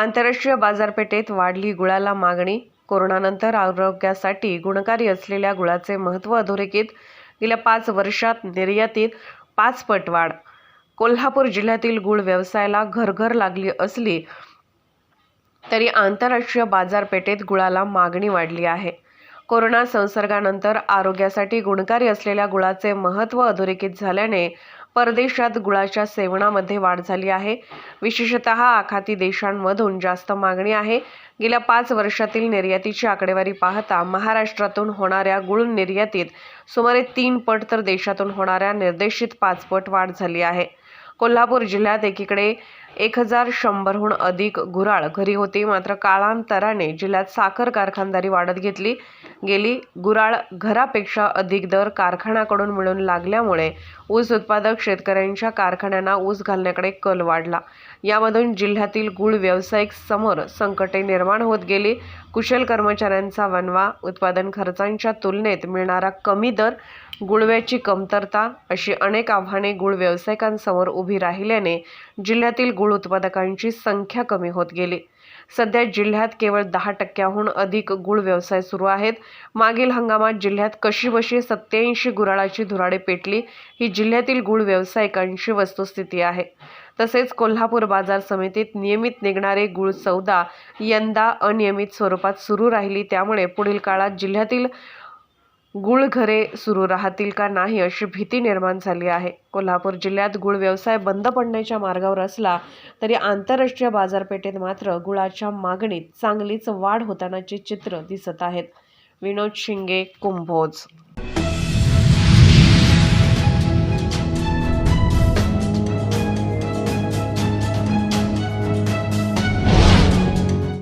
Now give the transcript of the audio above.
आंतरराष्ट्रीय बाजारपेठेत वाढली गुळाला मागणी. कोरोनानंतर आरोग्यासाठी गुणकारी असलेल्या गुळाचे महत्त्व अधोरेखित. गेल्या पाच वर्षात निर्यातीत पाच पट वाढ. कोल्हापूर जिल्ह्यातील गुळ व्यवसायाला घरघर लागली असली तरी आंतरराष्ट्रीय बाजारपेठेत गुळाला मागणी वाढली आहे. कोरोना संसर्गानंतर आरोग्यासाठी गुणकारी असलेल्या गुळाचे महत्त्व अधोरेखित झाल्याने परदेशात गुळाच्या सेवनामध्ये वाढ झाली आहे. विशेषतः आखाती देशांमधून जास्त मागणी आहे. गेल्या पाच वर्षातील निर्यातीची आकडेवारी पाहता महाराष्ट्रातून होणाऱ्या गुळ निर्यातीत सुमारे तीन पट तर देशातून होणाऱ्या निर्देशित पाचपट वाढ झाली आहे. कोल्हापूर जिल्ह्यात एकीकडे एक हजार शंभरहून अधिक गुराळ घरी होती. मात्र काळांतराने जिल्ह्यात साखर कारखानदारी वाढत घेतली गेली. गुराळ घरापेक्षा अधिक दर कारखान्याकडून मिळून लागल्यामुळे ऊस उत्पादक शेतकऱ्यांच्या कारखान्यांना ऊस घालण्याकडे कल वाढला. यामधून जिल्ह्यातील गुळ व्यावसायिक समोर संकटे निर्माण होत गेली. कुशल कर्मचाऱ्यांचा वनवा उत्पादन खर्चांच्या तुलनेत मिळणारा कमी दर गुळव्याची कमतरता अशी अनेक आव्हाने गुळ व्यावसायिकांसमोर उभी राहिल्याने जिल्ह्यातील गुळ उत्पादकांची संख्या कमी होत गेली. सध्या जिल्ह्यात केवळ दहा टक्क्याहून अधिक गुळ व्यवसाय सुरू आहेत. मागील हंगामात जिल्ह्यात कशीबशी सत्याऐंशी गुराळाची धुराडे पेटली ही जिल्ह्यातील गुळ व्यावसायिकांची वस्तुस्थिती आहे. तसेच कोल्हापूर बाजार समितीत नियमित निघणारे गुळ सौदा यंदा अनियमित स्वरूपात सुरू राहिली त्यामुळे पुढील काळात जिल्ह्यातील गुळघरे सुरू राहतील का नाही अशी भीती निर्माण झाली आहे. कोल्हापूर जिल्ह्यात गुळ व्यवसाय बंद पडण्याच्या मार्गावर असला तरी आंतरराष्ट्रीय बाजारपेठेत मात्र गुळाच्या मागणीत चांगलीच वाढ होतानाचे चित्र दिसत आहेत. विनोद शिंगे कुंभोज